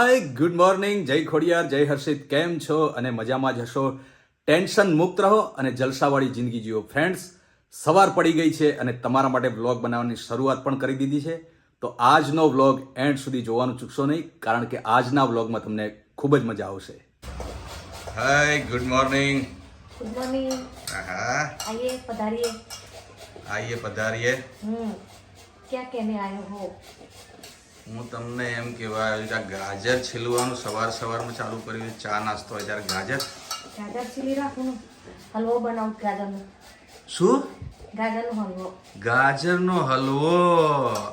હાય good morning જય ખોડિયાર જય હર્ષિત કેમ છો? અને મજામાં જ હશો? ટેન્શન મુક્ત રહો અને જલસાવાળી જિંદગી જીવો. ફ્રેન્ડ્સ સવાર પડી ગઈ છે અને તમારા માટે વ્લોગ બનાવવાની શરૂઆત પણ કરી દીધી છે. તો આજનો વ્લોગ એન્ડ સુધી જોવાનું ચૂકશો નહીં કારણ કે આજના વ્લોગમાં તમને ખૂબ જ મજા આવશે. Hi good morning good morning હા પધારીએ. આઈએ પધારીએ. હમ. ક્યાં કેને આયો હો? હું તમને એમ કહેવા આવ્યો છું, ગાજર છીલવાનું સવાર સવારમાં ચાલુ કર્યું ચા નાસ્તો હોય ત્યારે ગાજર. ગાજર છીલી રાખું. હલવો બનાવું ગાજરનો. શું? ગાજરનો હલવો. ગાજરનો હલવો.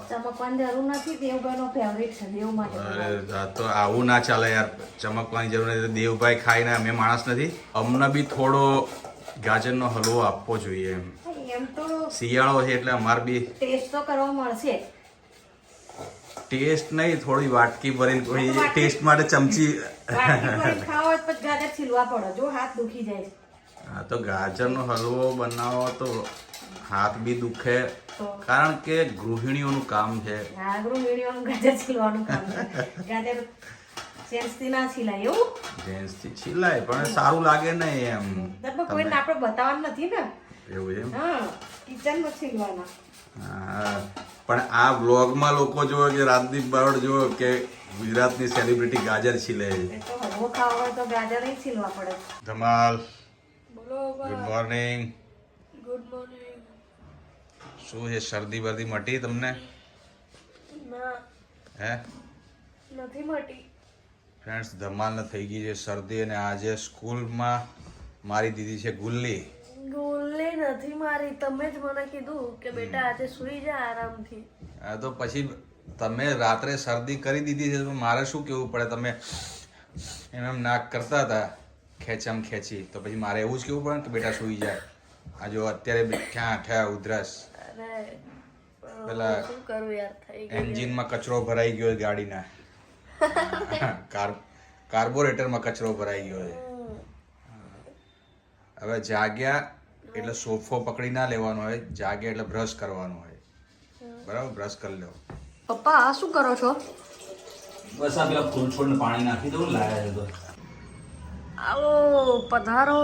ચમકવાની જરૂર નથી દેવભાઈનો ફેવરેટ છે દેવ માટે અરે તો આવું ના ચાલે યાર. ચમકવાની જરૂર નથી. દેવભાઈ ખાઈને અમે માણસ નથી. અમને બી થોડો ગાજરનો હલવો આપવો જોઈએ એમ. એમ તો શિયાળો છે એટલે અમાર બી ટેસ્ટ તો કરવા મળશે. ટેસ્ટ નહીં થોડી વાટકી ભરીને કોઈ ટેસ્ટ માટે ચમચી પછી ગાજર છીલવા પડો. જો હાથ દુખી જાય. હા તો ગાજરનો હલવો બનાવો તો હાથ બી દુખે. કારણ કે ગૃહિણીઓનું કામ છે. આગળ વીડિયોનું ગાજર છીલવાનું કામ છે. ગાજર સેન્સથી ના છીલાય એવું? જેન્ટ્સથી છીલાય પણ સારું લાગે નહીં એમ કોઈ આપણે બતાવવાનું નથી ને. એવું એમ? હા કિચનમાં છીલવાના. પણ આ વ્લોગમાં લોકો જુઓ કે રાજદીપ બારોડ જુઓ કે ગુજરાતની સેલિબ્રિટી ગાજર છીલે. છે એ તો હલવો ખાવો હોય તો ગાજર નહીં છીલવા પડે. ધમાલ. બોલો ગુડ મોર્નિંગ ગુડ મોર્નિંગ શું છે શરદી બરદી મટી તમને? હે? નથી મટી. ફ્રેન્ડ્સ ધમાલ થઈ ગઈ છે શરદી અને આજે સ્કૂલમાં મારી દીદી છે ગુલ્લી. ગોલે નથી મારી તમે જ મને કીધું કે બેટા આજે સુઈ જા આરામથી. આ તો પછી તમે રાત્રે શરદી કરી દીધી છે તો મારે શું કેવું પડે? તમે એમ એમ નાક કરતા હતા ખેંચમ ખેંચી. તો પછી મારે એવું જ કેવું પડે કે બેટા સુઈ જાય આ જો અત્યારે ક્યાં ઠ્યા ઉધરસ. પેલા શું કરું યાર એન્જિનમાં કચરો ભરાઈ ગયો ગાડીના. કાર કાર્બોરેટરમાં કચરો ભરાઈ ગયો છે. હવે જાગ્યા એટલે સોફો પકડી ના લેવાનો હોય જાગે એટલે બ્રશ કરવાનો હોય. બરાબર? બ્રશ કરી લો પપ્પા આ શું કરો છો? બસ આ પેલા ફૂલ છોડને પાણી નાખી દઉં લાયા છે તો. આવો પધારો.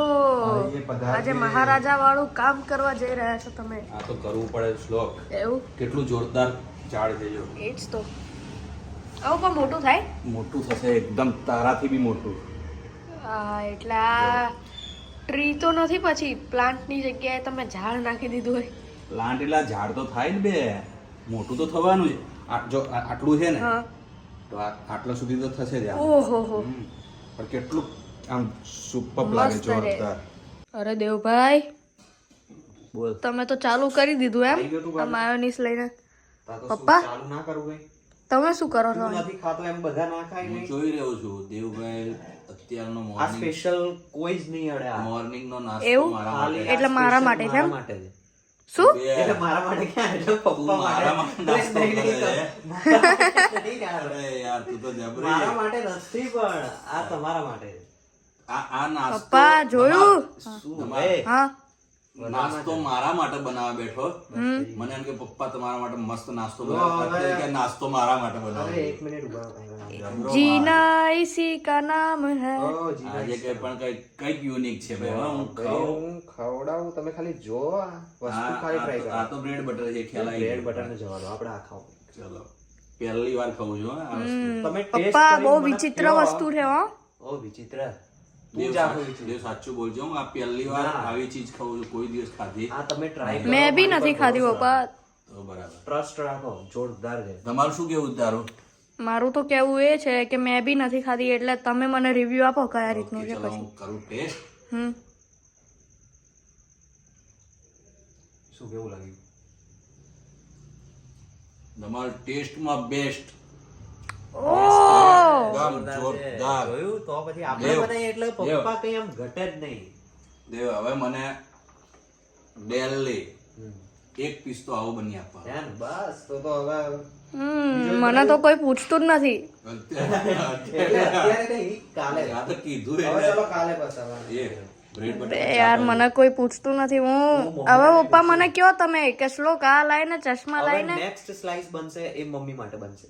આજે મહારાજા વાળું કામ કરવા જઈ રહ્યા છો તમે. આ તો કરવું પડે શ્લોક. એવું? કેટલું જોરદાર ઝાડ છે જો. એ જ તો. આવું પણ મોટું થાય? મોટું થશે એકદમ તારાથી બી મોટું. હા એટલે આ ટ્રી તો નથી પછી પ્લાન્ટની જગ્યાએ તમે ઝાડ નાખી દીધું હોય. પ્લાન્ટ એટલે ઝાડ તો થાય જ બે. મોટું તો થવાનું છે. આ- જો આ- આટલું છે ને હા. તો આ આટલા સુધી તો થશે જ આ. ઓહો હો હમ. પણ કેટલું આમ સુપર લાગે મસ્ત રે. જોરદાર અરે દેવભાઈ બોલ. તમે તો ચાલુ કરી દીધું એમ. ગયું તું આ માયોનીસ લઈને. તા તો શું પપ્પા? ચાલુ ના કરવું કઈ તમે શું કરો છો? નથી ખાતો એમ બધા ના ખાય હું જોઈ રહ્યો છું. દેવભાઈ અત્યારનો આ સ્પેશિયલ કોઈ જ નહીં અડે આ. મોર્નિંગ નો નાસ્તો મારા માટે એટલે મારા માટે છે માટે છે. શું. એટલે મારા માટે ક્યાં? એટલે પપ્પા મારા માટે. નાસ્તો કરે. અરે યાર તું તો જબરી મારા માટે નથી પણ આ તમારા માટે આ આ નાસ્તો પપ્પા જોયું? શું હા. નાસ્તો મારા માટે બનાવવા બેઠો. મને એમ કે પપ્પા તમારા માટે મસ્ત નાસ્તો બનાવ્યો કે નાસ્તો મારા માટે બનાવ્યો એક મિનિટ ઊભા જીના ઇસી કા નામ હૈ? ઓ, માલ. જી આજે કઈ પણ કઈ કંઈક યુનિક છે ભાઈ. હું ખાઉં. ખવડાવું તમે ખાલી જો વસ્તુ ખાલી ટ્રાય કરો. આ તો બ્રેડ બટર છે ખ્યાલ આવી બ્રેડ બટર ને જવા દો આપણે આ ખાવું. ચલો. પહેલી વાર ખાઉં છું હો તમે પપ્પા બહુ વિચિત્ર વસ્તુ છે હો. ઓ વિચિત્ર. તું હોય છે સાચ- બોલજો હું આ પહેલી વાર આવી ચીજ ખાઉં છું કોઈ દિવસ ખાધી. આ તમે ટ્રાય મેં બી નથી ખાધી પપ્પા. તો બરાબર. ટ્રસ્ટ રાખો જોરદાર છે. તમારું શું કેવું ઉદ્ધારો મારું તો કેવું એ છે કે મેં બી નથી ખાધી એટલે તમે મને રિવ્યુ આપો કયા રીતનું છે પછી. હું કરું ટેસ્ટ હમ. શું કેવું લાગ્યું? તમારું ટેસ્ટમાં બેસ્ટ એકદમ જોરદાર જોયું? તો પછી આપણે. બનાવીએ એટલે પપ્પા કઈ આમ ઘટે જ નહીં. દેવ હવે મને ડેલી એક પીસ તો આવું બની આપવા બસ તો તો હવે મને તો કોઈ પૂછતું જ નથી. યાર મને કોઈ પૂછતું નથી. હું હવે પપ્પા મને કયો તમે? કે શ્લોક આ લાઈને ચશ્મા લાઈને? નેક્સ્ટ સ્લાઇસ બનશે એ મમ્મી માટે બનશે.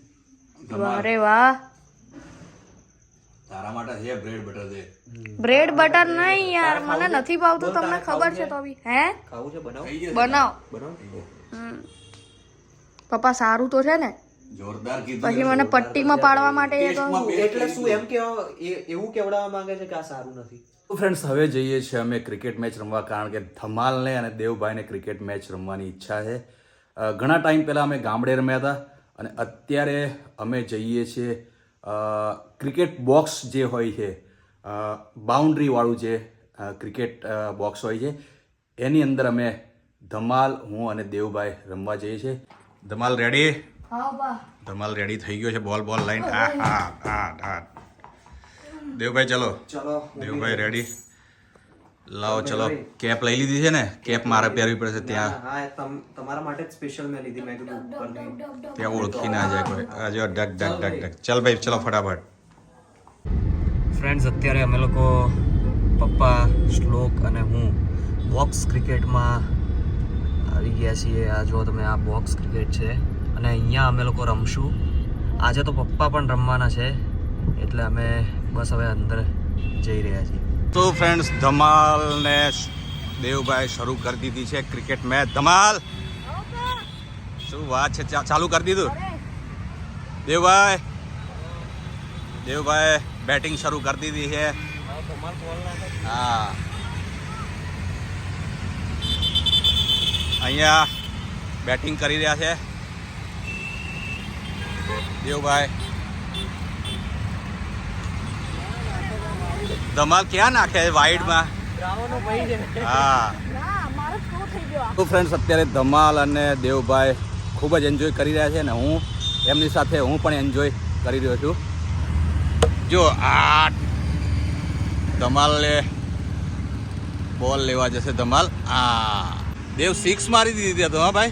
અરે વાહ. તારા માટે છે બ્રેડ બટર છે બ્રેડ બટર નહીં યાર મને નથી ભાવતું તમને ખબર છે તો બી હે? ખાવું છે? બનાવ. બનાવ. બનાવ પપ્પા સારું તો છે ને? જોરદાર કીધું પછી મને પટ્ટીમાં પાડવા માટે એ તો એટલે શું એમ કે એવું કેવડાવવા માંગે છે કે આ સારું નથી? ફ્રેન્ડ્સ હવે જઈએ છીએ અમે ક્રિકેટ મેચ રમવા કારણ કે ધમાલને અને દેવભાઈને ક્રિકેટ મેચ રમવાની ઈચ્છા છે. ઘણા ટાઈમ પહેલાં અમે ગામડે રમ્યા હતા અને અત્યારે અમે જઈએ છીએ ક્રિકેટ બોક્સ જે હોય છે બાઉન્ડ્રીવાળું જે ક્રિકેટ બોક્સ હોય છે એની અંદર અમે ધમાલ હું અને દેવભાઈ રમવા જઈએ છીએ. ધમાલ રેડી હા ધમાલ રેડી થઈ ગયો છે બોલ બોલ લાઈન આ હા હા હા. દેવભાઈ ચલો. ચલો દેવભાઈ રેડી લાવો ચલો. કેપ લઈ લીધી છે ને? કેપ મારે પહેરવી પડશે ત્યાં. હા એ તમ- તમારા માટે સ્પેશિયલ મેં લીધી. મેં કીધું ત્યાં ઓળખી ના જાય કોઈ. આજે ડક ડક ડક ડક. ચાલ ભાઈ ચલો ફટાફટ. ફ્રેન્ડ્સ અત્યારે અમે લોકો પપ્પા શ્લોક અને હું બોક્સ ક્રિકેટમાં આવી ગયા છીએ. આ જો તમે આ બોક્સ ક્રિકેટ છે. અને અહીંયા અમે લોકો રમશું. આજે તો પપ્પા પણ રમવાના છે. એટલે અમે બસ હવે અંદર જઈ રહ્યા છીએ. તો ફ્રેન્ડ્સ ધમાલને દેવભાઈ શરૂ કરી દીધી છે ક્રિકેટ મેચ ધમાલ! શું વાત છે? ચાલુ કરી દીધું? દેવભાઈ! દેવભાઈ બેટિંગ શરૂ કરી દીધી છે. હા. અહીંયા બેટિંગ કરી રહ્યા છે. દેવભાઈ ધમાલ ક્યાં નાખે વાઈડમાં હા. તો ફ્રેન્ડ્સ અત્યારે ધમાલ અને દેવભાઈ ખૂબ જ એન્જોય કરી રહ્યા છે અને હું એમની સાથે હું પણ એન્જોય કરી રહ્યો છું. જો આ ધમાલને બોલ લેવા જશે ધમાલ. આ દેવ સિક્સ મારી દીધી હતી હા ભાઈ?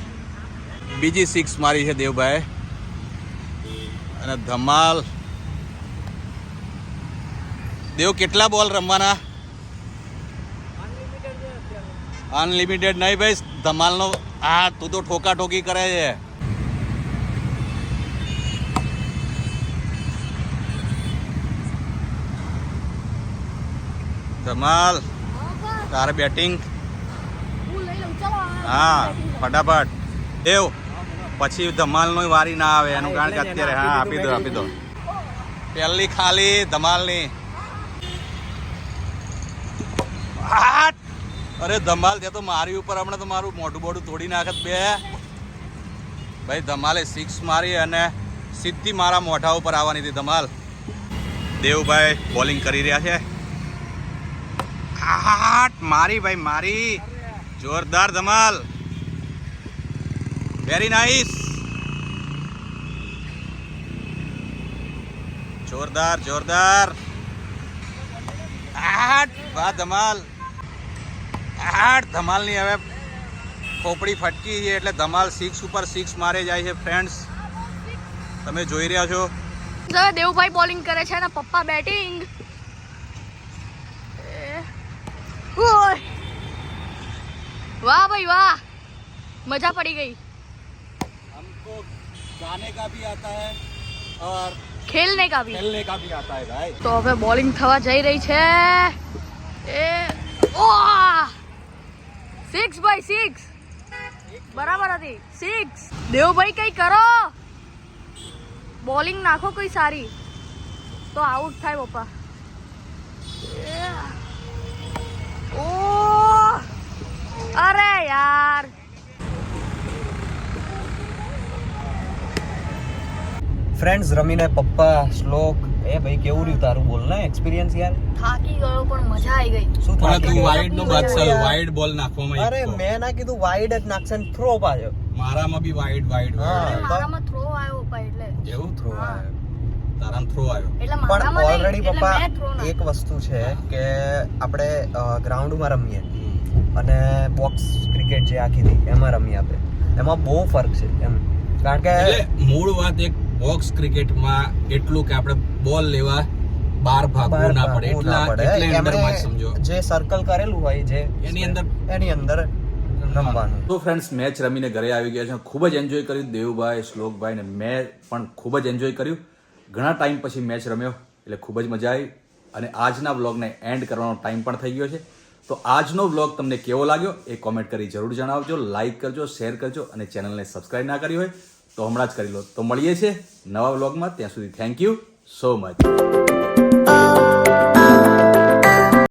બીજી સિક્સ મારી છે દેવભાઈ. અને ધમાલ દેવ કેટલા બોલ રમવાના? અનલિમિટેડ નહીં ભાઈ ધમાલનો આ તું તો ઠોકા ઠોકી કરે છે. ધમાલ તારે બેટિંગ હા ફટાફટ. દેવ પછી ધમાલનો વારી ના આવે એનું કારણ કે અત્યારે હા આપી દો. આપી દો. પહેલી ખાલી ધમાલની આટ! અરે ધમાલ તે તો મારી ઉપર હમણાં તો મારું મોઢું બોડું તોડી નાખત બે. ભાઈ ધમાલે સિક્સ મારી અને સીધી મારા મોઢા ઉપર આવવાની હતી ધમાલ. દેવભાઈ બોલિંગ કરી રહ્યા છે. આટ! મારી ભાઈ, મારી. જોરદાર ધમાલ. વેરી નાઇસ જોરદાર જોરદાર. આટ વાહ ધમાલ. આટ ધમાલની હવે ખોપડી ફટકી છે એટલે ધમાલ સિક્સ ઉપર સિક્સ મારે જાય છે ફ્રેન્ડ્સ તમે જોઈ રહ્યા છો હવે દેવભાઈ બોલિંગ કરે છે અને પપ્પા બેટિંગ વાહ ભાઈ વાહ મજા પડી ગઈ हमको गाने का भी आता है और ખેલને કા ભી खेलने का भी आता है भाई તો હવે બોલિંગ થવા જઈ રહી છે એ ઓ સિક્સ બાય સિક્સ બરાબર હતી. સિક્સ દેવભાઈ, કઈ કરો? બોલિંગ નાખો કોઈ સારી. તો આઉટ થાય પપ્પા. ઓ! અરે યાર. ફ્રેન્ડ્સ રમીને પપ્પા, શ્લોક. એ ભાઈ કેવું રહ્યું તારું બોલ ને? એક્સપિરિયન્સ યાર? થાકી ગયો પણ મજા આવી ગઈ. શું પણ તું વાઇડ નો બાદશાહ વાઇડ બોલ નાખવામાં અરે મેં ના કીધું વાઇડ જ નાખશે ને થ્રો પાછો. મારામાં બી વાઇડ વાઈડ હા. વાઈડ મારામાં થ્રો આવ્યો પા એટલે. એવું થ્રો આવ્યો? તારામ થ્રો આવ્યો? પણ ઓલરેડી પપ્પા. એક વસ્તુ છે કે આપણે ગ્રાઉન્ડમાં રમીએ. અને બોક્સ ક્રિકેટ જે આખી હતી એમાં રમીએ આપણે એમાં બહુ ફરક છે એમ. કારણ કે મૂળ વાત એક બોક્સ ક્રિકેટમાં એટલું કે આપણે બોલ લેવા બાર ભાગવું ના પડે. એટલા એટલે અંદર સમજો. જે સર્કલ કરેલું હોય જે એની અંદર એની અંદર રમવાનું. તો ફ્રેન્ડ્સ મેચ રમીને ઘરે આવી ગયા છે. ખૂબ જ એન્જોય કર્યું. દેવભાઈ શ્લોકભાઈ ને મેં પણ ખૂબ જ એન્જોય કર્યું. ઘણા ટાઈમ પછી મેચ રમ્યો એટલે ખૂબ જ મજા આવી. અને આજના બ્લોગને એન્ડ કરવાનો ટાઈમ પણ થઈ ગયો છે. તો આજનો બ્લોગ તમને કેવો લાગ્યો એ કોમેન્ટ કરી જરૂર જણાવજો લાઇક કરજો શેર કરજો અને ચેનલને સબસ્ક્રાઇબ ના કરી હોય. તો હમણાં જ કરી લો. તો મળીએ છીએ નવા વ્લોગમાં ત્યાં સુધી થેન્ક યુ સો મચ